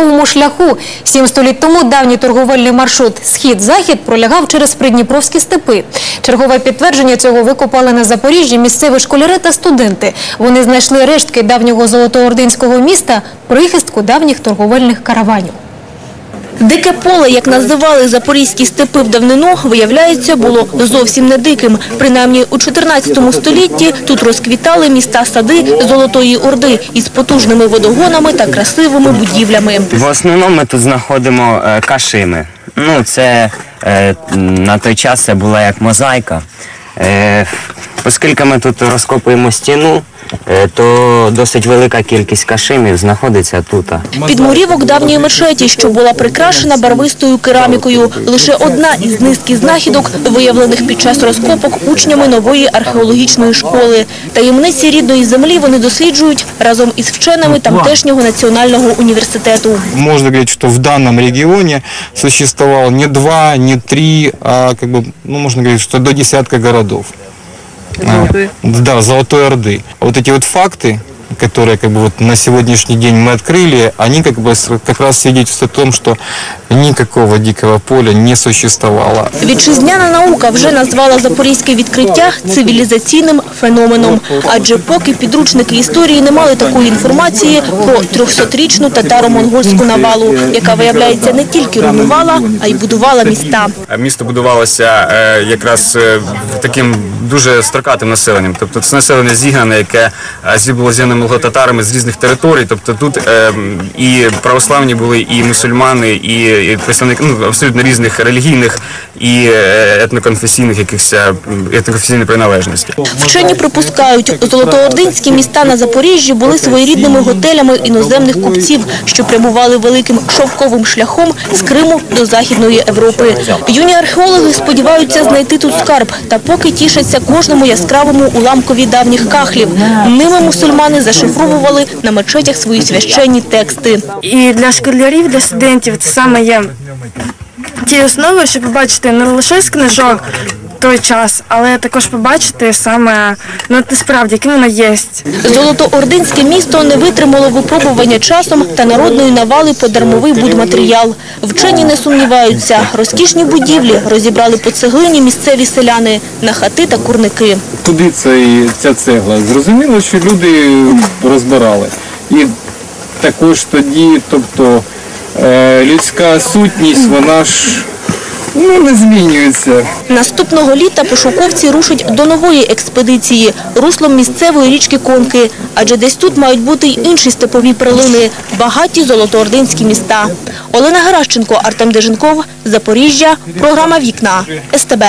шовковому шляху. Сім століть тому давній торговельний маршрут Схід-Захід пролягав через придніпровські степи. Чергове підтвердження цього викопали на Запоріжжі місцеві школяри та студенти. Вони знайшли рештки давнього золотоординського міста, прихистку давніх торговельних караванів. Дике поле, як називали запорізькі степи в давнину, виявляється, було зовсім не диким. Принаймні у 14 столітті тут розквітали міста-сади Золотої Орди із потужними водогонами та красивими будівлями. В основному ми тут знаходимо е, кашими. Ну, це е, на той час це була як мозаїка. Е, оскільки ми тут розкопуємо стіну, то досить велика кількість кашимів знаходиться тут. Підмурівок давньої мечеті, що була прикрашена барвистою керамікою. Лише одна із низки знахідок, виявлених під час розкопок учнями нової археологічної школи. Таємниці рідної землі вони досліджують разом із вченими тамтешнього національного університету. можно говорить, что в данном регионе существовало не два, не три, а как бы, ну, можно говорить, что до десятка городов. А, да, Золотой Орды. А Вот эти вот факты, которые как бы вот на сегодняшний день мы открыли, они как бы с- как раз свидетельствуют о том, что никакого дикого поля не существовало. Вітчизняна наука вже назвала запорізьке відкриття цивілізаційним феноменом. Адже поки підручники історії не мали такої інформації про 300-річну татаро-монгольську навалу, яка, виявляється, не тільки руйнувала, а й будувала міста. А Місто будувалося е, якраз е, таким дуже строкатим населенням. Тобто це населення зігнане, яке е, зібуло зігнаними татарами з різних територій. Тобто тут е, і православні були, і мусульмани, і представники ну, абсолютно різних релігійних і е, етноконфесійних якихось е, етноконфесійної приналежності. Вчені припускають, золотоординські міста на Запоріжжі були своєрідними готелями іноземних купців, що прямували великим шовковим шляхом з Криму до Західної Європи. Юні археологи сподіваються знайти тут скарб, та поки тішаться кожному яскравому уламкові давніх кахлів. Ними мусульмани зашифровували на мечетях свої священні тексти. І для школярів, для студентів це саме є ті основи, щоб побачити не лише з книжок той час, але також побачити саме ну, насправді, яким воно є. Золотоординське місто не витримало випробування часом та народної навали по дармовий будматеріал. Вчені не сумніваються, розкішні будівлі розібрали по цеглині місцеві селяни на хати та курники. Куди цей, ця цегла? Зрозуміло, що люди розбирали. І також тоді, тобто людська сутність, вона ж ну, не змінюється. Наступного літа пошуковці рушать до нової експедиції руслом місцевої річки Конки, адже десь тут мають бути й інші степові перлини, багаті золотоординські міста. Олена Геращенко, Артем Деженков, Запоріжжя, програма «Вікна», СТБ.